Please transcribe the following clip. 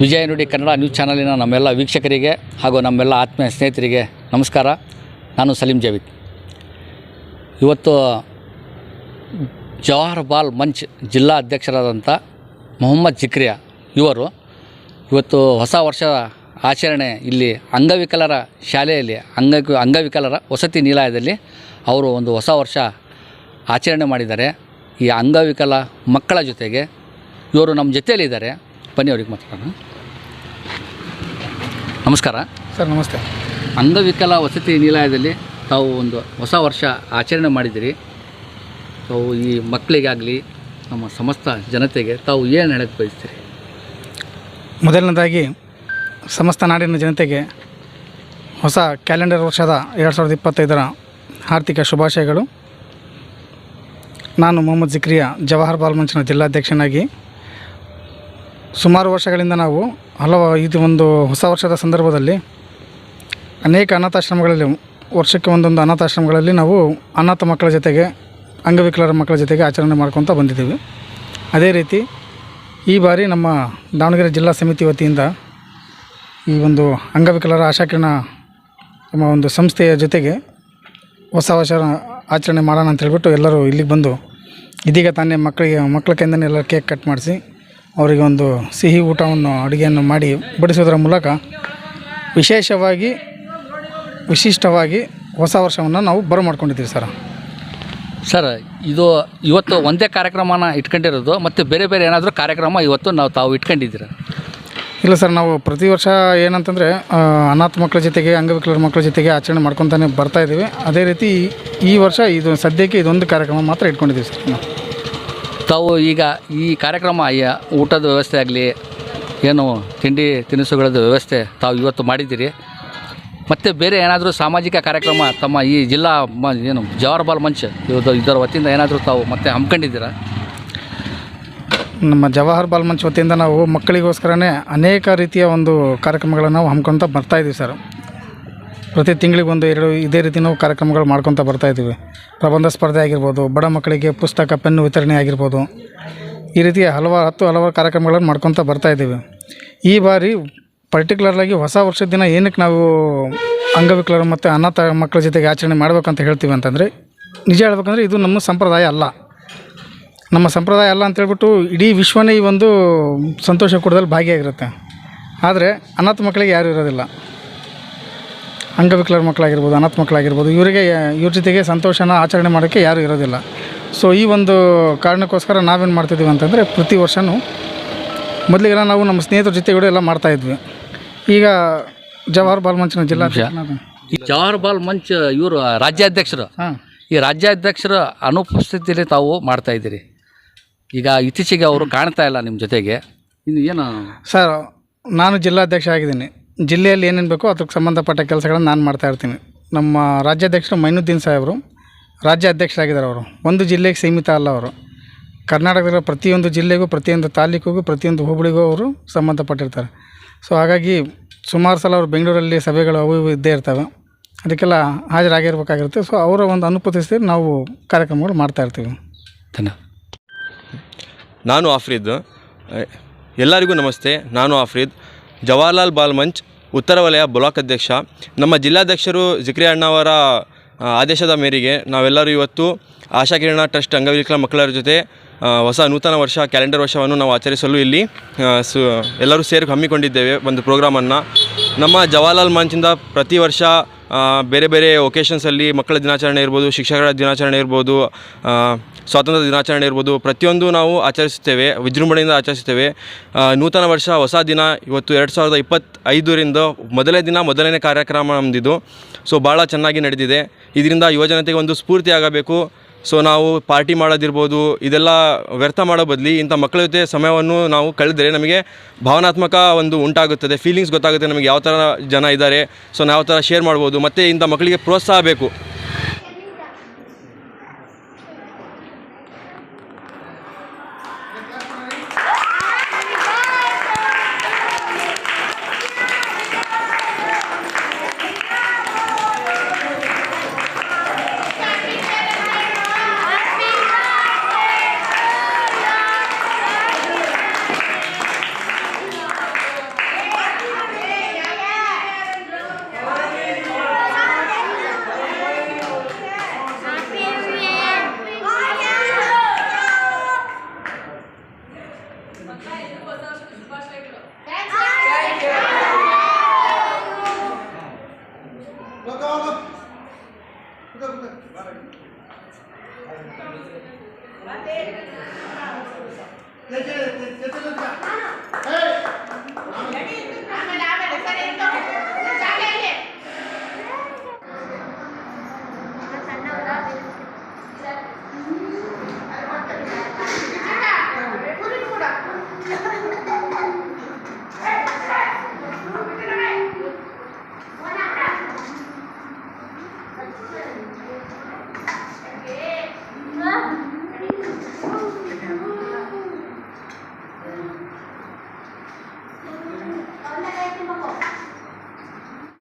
ವಿಜಯ ನುಡಿ ಕನ್ನಡ ನ್ಯೂಸ್ ಚಾನಲಿನ ನಮ್ಮೆಲ್ಲ ವೀಕ್ಷಕರಿಗೆ ಹಾಗೂ ನಮ್ಮೆಲ್ಲ ಆತ್ಮೀಯ ಸ್ನೇಹಿತರಿಗೆ ನಮಸ್ಕಾರ. ನಾನು ಸಲೀಂ ಜಾವಿದ್. ಇವತ್ತು ಜವಾಹರ್ ಬಾಲ್ ಮಂಚ್ ಜಿಲ್ಲಾ ಅಧ್ಯಕ್ಷರಾದಂಥ ಮೊಹಮ್ಮದ್ ಜಿಕ್ರಿಯಾ ಇವರು ಇವತ್ತು ಹೊಸ ವರ್ಷದ ಆಚರಣೆ ಇಲ್ಲಿ ಅಂಗವಿಕಲರ ಶಾಲೆಯಲ್ಲಿ ಅಂಗ ಅಂಗವಿಕಲರ ವಸತಿ ನಿಲಯದಲ್ಲಿ ಅವರು ಒಂದು ಹೊಸ ವರ್ಷ ಆಚರಣೆ ಮಾಡಿದ್ದಾರೆ. ಈ ಅಂಗವಿಕಲ ಮಕ್ಕಳ ಜೊತೆಗೆ ಇವರು ನಮ್ಮ ಜೊತೆಯಲ್ಲಿದ್ದಾರೆ. ಬನ್ನಿ ಅವ್ರಿಗೆ ಮಾತಾಡೋಣ. ನಮಸ್ಕಾರ. ಸರ್ ನಮಸ್ತೆ. ಅಂಗವಿಕಲ ವಸತಿ ನಿಲಯದಲ್ಲಿ ತಾವು ಒಂದು ಹೊಸ ವರ್ಷ ಆಚರಣೆ ಮಾಡಿದ್ದೀರಿ. ತಾವು ಈ ಮಕ್ಕಳಿಗಾಗಲಿ ನಮ್ಮ ಸಮಸ್ತ ಜನತೆಗೆ ತಾವು ಏನು ಹೇಳಕ್ಕೆ ಬಯಸ್ತೀರಿ? ಮೊದಲನೇದಾಗಿ ಸಮಸ್ತ ನಾಡಿನ ಜನತೆಗೆ ಹೊಸ ಕ್ಯಾಲೆಂಡರ್ ವರ್ಷದ ಎರಡು ಸಾವಿರದ ಇಪ್ಪತ್ತೈದರ ಆರ್ಥಿಕ ಶುಭಾಶಯಗಳು. ನಾನು ಮೊಹಮ್ಮದ್ ಜಿಕ್ರಿಯಾ, ಜವಾಹರ್ ಬಾಲ್ ಮಂಚನ ಜಿಲ್ಲಾಧ್ಯಕ್ಷನಾಗಿ. ಸುಮಾರು ವರ್ಷಗಳಿಂದ ನಾವು ಹಲವು ಇದು ಒಂದು ಹೊಸ ವರ್ಷದ ಸಂದರ್ಭದಲ್ಲಿ ಅನೇಕ ಅನಾಥಾಶ್ರಮಗಳಲ್ಲಿ, ವರ್ಷಕ್ಕೆ ಒಂದೊಂದು ಅನಾಥಾಶ್ರಮಗಳಲ್ಲಿ ನಾವು ಅನಾಥ ಮಕ್ಕಳ ಜೊತೆಗೆ, ಅಂಗವಿಕಲರ ಮಕ್ಕಳ ಜೊತೆಗೆ ಆಚರಣೆ ಮಾಡ್ಕೊತ ಬಂದಿದ್ದೀವಿ. ಅದೇ ರೀತಿ ಈ ಬಾರಿ ನಮ್ಮ ದಾವಣಗೆರೆ ಜಿಲ್ಲಾ ಸಮಿತಿ ವತಿಯಿಂದ ಈ ಒಂದು ಅಂಗವಿಕಲರ ಆಶಾಕಿರಣ ನಮ್ಮ ಒಂದು ಸಂಸ್ಥೆಯ ಜೊತೆಗೆ ಹೊಸ ವರ್ಷ ಆಚರಣೆ ಮಾಡೋಣ ಅಂತ ಹೇಳ್ಬಿಟ್ಟು ಎಲ್ಲರೂ ಇಲ್ಲಿಗೆ ಬಂದು ಇದೀಗ ತಾನೇ ಮಕ್ಕಳಿಗೆ, ಮಕ್ಕಳ ಕೈಯಿಂದನೇ ಎಲ್ಲ ಕೇಕ್ ಕಟ್ ಮಾಡಿಸಿ ಅವರಿಗೆ ಒಂದು ಸಿಹಿ ಊಟವನ್ನು, ಅಡುಗೆಯನ್ನು ಮಾಡಿ ಬಡಿಸೋದರ ಮೂಲಕ ವಿಶೇಷವಾಗಿ, ವಿಶಿಷ್ಟವಾಗಿ ಹೊಸ ವರ್ಷವನ್ನು ನಾವು ಬರ ಮಾಡ್ಕೊಂಡಿದ್ದೀವಿ ಸರ್. ಸರ್, ಇದು ಇವತ್ತು ಒಂದೇ ಕಾರ್ಯಕ್ರಮನ ಇಟ್ಕೊಂಡಿರೋದು ಮತ್ತು ಬೇರೆ ಬೇರೆ ಏನಾದರೂ ಕಾರ್ಯಕ್ರಮ ಇವತ್ತು ನಾವು ತಾವು ಇಟ್ಕೊಂಡಿದ್ದೀರ? ಇಲ್ಲ ಸರ್, ನಾವು ಪ್ರತಿ ವರ್ಷ ಏನಂತಂದರೆ ಅನಾಥ ಮಕ್ಕಳ ಜೊತೆಗೆ, ಅಂಗವಿಕಲರ ಮಕ್ಕಳ ಜೊತೆಗೆ ಆಚರಣೆ ಮಾಡ್ಕೊತಾನೆ ಬರ್ತಾ ಇದ್ದೀವಿ. ಅದೇ ರೀತಿ ಈ ವರ್ಷ ಇದು, ಸದ್ಯಕ್ಕೆ ಇದೊಂದು ಕಾರ್ಯಕ್ರಮ ಮಾತ್ರ ಇಟ್ಕೊಂಡಿದ್ದೀವಿ ಸರ್ ನಾವು. ತಾವು ಈಗ ಈ ಕಾರ್ಯಕ್ರಮ ಊಟದ ವ್ಯವಸ್ಥೆ ಆಗಲಿ, ಏನು ತಿಂಡಿ ತಿನಿಸುಗಳದ್ದು ವ್ಯವಸ್ಥೆ ತಾವು ಇವತ್ತು ಮಾಡಿದ್ದೀರಿ. ಮತ್ತು ಬೇರೆ ಏನಾದರೂ ಸಾಮಾಜಿಕ ಕಾರ್ಯಕ್ರಮ, ತಮ್ಮ ಈ ಜಿಲ್ಲಾ ಏನು ಜವಾಹರ್ ಬಾಲ್ ಮಂಚ್ ಇವತ್ತು ಇದರ ವತಿಯಿಂದ ಏನಾದರೂ ತಾವು ಮತ್ತೆ ಹಮ್ಮಿಕೊಂಡಿದ್ದೀರಾ? ನಮ್ಮ ಜವಾಹರ್ ಬಾಲ್ ಮಂಚ್ ವತಿಯಿಂದ ನಾವು ಮಕ್ಕಳಿಗೋಸ್ಕರನೇ ಅನೇಕ ರೀತಿಯ ಒಂದು ಕಾರ್ಯಕ್ರಮಗಳನ್ನು ನಾವು ಹಮ್ಕೊತ ಬರ್ತಾಯಿದ್ದೀವಿ ಸರ್. ಪ್ರತಿ ತಿಂಗಳಿಗೆ ಒಂದು ಎರಡು ಇದೇ ರೀತಿ ನಾವು ಕಾರ್ಯಕ್ರಮಗಳು ಮಾಡ್ಕೊತ ಬರ್ತಾಯಿದ್ದೀವಿ ಪ್ರಬಂಧ ಸ್ಪರ್ಧೆ ಆಗಿರ್ಬೋದು, ಬಡ ಮಕ್ಕಳಿಗೆ ಪುಸ್ತಕ, ಪೆನ್ನು ವಿತರಣೆ ಆಗಿರ್ಬೋದು. ಈ ರೀತಿಯ ಹಲವಾರು ಹತ್ತು ಹಲವಾರು ಕಾರ್ಯಕ್ರಮಗಳನ್ನು ಮಾಡ್ಕೊತ ಬರ್ತಾಯಿದ್ದೀವಿ ಈ ಬಾರಿ ಪರ್ಟಿಕ್ಯುಲರ್ಲಾಗಿ ಹೊಸ ವರ್ಷದ ದಿನ ಏನಕ್ಕೆ ನಾವು ಅಂಗವಿಕಲರು ಮತ್ತು ಅನಾಥ ಮಕ್ಕಳ ಜೊತೆಗೆ ಆಚರಣೆ ಮಾಡಬೇಕಂತ ಹೇಳ್ತೀವಿ ಅಂತಂದರೆ, ನಿಜ ಹೇಳ್ಬೇಕಂದ್ರೆ ಇದು ನಮ್ಮ ಸಂಪ್ರದಾಯ ಅಲ್ಲ. ನಮ್ಮ ಸಂಪ್ರದಾಯ ಅಲ್ಲ ಅಂತೇಳ್ಬಿಟ್ಟು ಇಡೀ ವಿಶ್ವನೇ ಈ ಒಂದು ಸಂತೋಷ ಕೂಟದಲ್ಲಿ ಭಾಗಿಯಾಗಿರುತ್ತೆ. ಆದರೆ ಅನಾಥ ಮಕ್ಕಳಿಗೆ ಯಾರೂ ಇರೋದಿಲ್ಲ. ಅಂಗವಿಕಲರ ಮಕ್ಕಳಾಗಿರ್ಬೋದು ಅನಾಥ ಮಕ್ಕಳಾಗಿರ್ಬೋದು ಇವರಿಗೆ ಇವ್ರ ಜೊತೆಗೆ ಸಂತೋಷನ ಆಚರಣೆ ಮಾಡೋಕ್ಕೆ ಯಾರೂ ಇರೋದಿಲ್ಲ. ಸೊ ಈ ಒಂದು ಕಾರಣಕ್ಕೋಸ್ಕರ ನಾವೇನು ಮಾಡ್ತಿದ್ದೀವಿ ಅಂತಂದರೆ ಪ್ರತಿ ವರ್ಷವೂ ಮೊದಲಿಗೆಲ್ಲ ನಾವು ನಮ್ಮ ಸ್ನೇಹಿತರ ಜೊತೆಗೂടെ ಎಲ್ಲ ಮಾಡ್ತಾಯಿದ್ವಿ ಈಗ ಜವಾಹರ್ ಬಾಲ್ ಮಂಚಿನ ಜಿಲ್ಲಾ ಈ ಜವಾಹರ್ ಬಾಲ್ ಮಂಚ್ ಇವರು ರಾಜ್ಯಾಧ್ಯಕ್ಷರು. ಹಾಂ. ಈ ರಾಜ್ಯಾಧ್ಯಕ್ಷರ ಅನುಪಸ್ಥಿತಿಯಲ್ಲಿ ತಾವು ಮಾಡ್ತಾ ಇದ್ದೀರಿ. ಈಗ ಇತ್ತೀಚೆಗೆ ಅವರು ಕಾಣ್ತಾ ಇಲ್ಲ ನಿಮ್ಮ ಜೊತೆಗೆ. ಇದು ಏನು? ಸರ್ ನಾನು ಜಿಲ್ಲಾಧ್ಯಕ್ಷ ಆಗಿದ್ದೀನಿ. ಜಿಲ್ಲೆಯಲ್ಲಿ ಏನೇನು ಬೇಕೋ ಅದಕ್ಕೆ ಸಂಬಂಧಪಟ್ಟ ಕೆಲಸಗಳನ್ನು ನಾನು ಮಾಡ್ತಾ ಇರ್ತೀನಿ. ನಮ್ಮ ರಾಜ್ಯಾಧ್ಯಕ್ಷರು ಮೈನುದ್ದೀನ್ ಸಾಹೇಬರು ರಾಜ್ಯ ಅಧ್ಯಕ್ಷರಾಗಿದ್ದಾರೆ ಅವರು. ಒಂದು ಜಿಲ್ಲೆಗೆ ಸೀಮಿತ ಅಲ್ಲ ಅವರು. ಕರ್ನಾಟಕದ ಪ್ರತಿಯೊಂದು ಜಿಲ್ಲೆಗೂ ಪ್ರತಿಯೊಂದು ತಾಲೂಕಿಗೂ ಪ್ರತಿಯೊಂದು ಹೋಬಳಿಗೂ ಅವರು ಸಂಬಂಧಪಟ್ಟಿರ್ತಾರೆ. ಸೊ ಹಾಗಾಗಿ ಸುಮಾರು ಸಲ ಅವರು ಬೆಂಗಳೂರಲ್ಲಿ ಸಭೆಗಳು ಅವು ಇವು ಇದ್ದೇ ಇರ್ತವೆ. ಅದಕ್ಕೆಲ್ಲ ಹಾಜರಾಗಿರ್ಬೇಕಾಗಿರುತ್ತೆ. ಸೊ ಅವರ ಒಂದು ಅನುಪಸ್ಥಿತಿಯಲ್ಲಿ ನಾವು ಕಾರ್ಯಕ್ರಮಗಳು ಮಾಡ್ತಾ ಇರ್ತೀವಿ. ಧನ್ಯವಾದ ನಾನು ಆಫ್ರೀದ್. ಎಲ್ಲರಿಗೂ ನಮಸ್ತೆ, ನಾನು ಆಫ್ರೀದ್. ಜವಾಹರ್ಲಾಲ್ ಬಾಲ್ ಮಂಚ್, ಉತ್ತರ ವಲಯ ಬ್ಲಾಕ್ ಅಧ್ಯಕ್ಷ. ನಮ್ಮ ಜಿಲ್ಲಾಧ್ಯಕ್ಷರು ಜಿಕ್ರಿ ಅಣ್ಣವರ ಆದೇಶದ ಮೇರೆಗೆ ನಾವೆಲ್ಲರೂ ಇವತ್ತು ಆಶಾಕಿರಣ ಟ್ರಸ್ಟ್ ಅಂಗವಿಕಲ ಮಕ್ಕಳರ ಜೊತೆ ಹೊಸ ನೂತನ ವರ್ಷ ಕ್ಯಾಲೆಂಡರ್ ವರ್ಷವನ್ನು ನಾವು ಆಚರಿಸಲು ಇಲ್ಲಿ ಸು, ಎಲ್ಲರೂ ಸೇರಿ ಹಮ್ಮಿಕೊಂಡಿದ್ದೇವೆ. ಒಂದು ಪ್ರೋಗ್ರಾಮನ್ನು. ನಮ್ಮ ಜವಾಹರ್ಲಾಲ್ ಮಂಚಿಂದ ಪ್ರತಿ ವರ್ಷ ಬೇರೆ ಬೇರೆ ಒಕೇಶನ್ಸಲ್ಲಿ ಮಕ್ಕಳ ದಿನಾಚರಣೆ ಇರ್ಬೋದು, ಶಿಕ್ಷಕರ ದಿನಾಚರಣೆ ಇರ್ಬೋದು ಸ್ವಾತಂತ್ರ್ಯ ದಿನಾಚರಣೆ ಇರ್ಬೋದು, ಪ್ರತಿಯೊಂದು ನಾವು ಆಚರಿಸುತ್ತೇವೆ, ವಿಜೃಂಭಣೆಯಿಂದ ಆಚರಿಸುತ್ತೇವೆ. ನೂತನ ವರ್ಷ ಹೊಸ ದಿನ ಇವತ್ತು ಎರಡು ಸಾವಿರದ ಇಪ್ಪತ್ತೈದರಿಂದ ಮೊದಲೇ ದಿನ ಮೊದಲನೇ ಕಾರ್ಯಕ್ರಮ ನಮ್ಮದಿದು ಸೊ ಭಾಳ ಚೆನ್ನಾಗಿ ನಡೆದಿದೆ. ಇದರಿಂದ ಯುವಜನತೆಗೆ ಒಂದು ಸ್ಫೂರ್ತಿ ಆಗಬೇಕು ಸೊ ನಾವು ಪಾರ್ಟಿ ಮಾಡೋದಿರ್ಬೋದು, ಇದೆಲ್ಲ ವ್ಯರ್ಥ ಮಾಡೋ ಬದಲಿ ಇಂಥ ಮಕ್ಕಳ ಜೊತೆ ಸಮಯವನ್ನು ನಾವು ಕಳೆದರೆ ನಮಗೆ ಭಾವನಾತ್ಮಕ ಒಂದು ಉಂಟಾಗುತ್ತದೆ ಫೀಲಿಂಗ್ಸ್ ಗೊತ್ತಾಗುತ್ತೆ ನಮಗೆ ಯಾವ ಥರ ಜನ ಇದ್ದಾರೆ, ಸೊ ನಾವು ಯಾವ ಥರ ಶೇರ್ ಮಾಡ್ಬೋದು, ಮತ್ತು ಇಂಥ ಮಕ್ಕಳಿಗೆ ಪ್ರೋತ್ಸಾಹ ಬೇಕು.